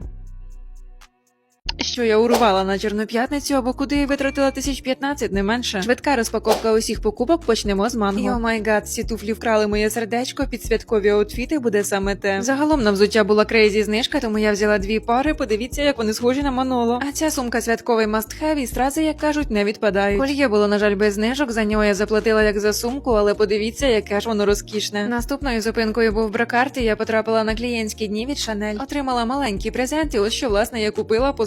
Cool. Що я урвала на Чорноп'ятницю або куди я витратила тисяч 15, не менше. Швидка розпаковка усіх покупок почнемо з манго. І о май гад, ці туфлі вкрали моє сердечко, під святкові аутфіти буде саме те. Загалом на взуття була крейзі знижка, тому я взяла дві пари. Подивіться, як вони схожі на маноло. А ця сумка святковий must-have і стрази, як кажуть, не відпадають. Кольє було, на жаль, без знижок. За нього я заплатила як за сумку, але подивіться, яке ж воно розкішне. Наступною зупинкою був бракарт, і я потрапила на клієнтські дні від Шанель. Отримала маленький презент, і ось що власне я купила по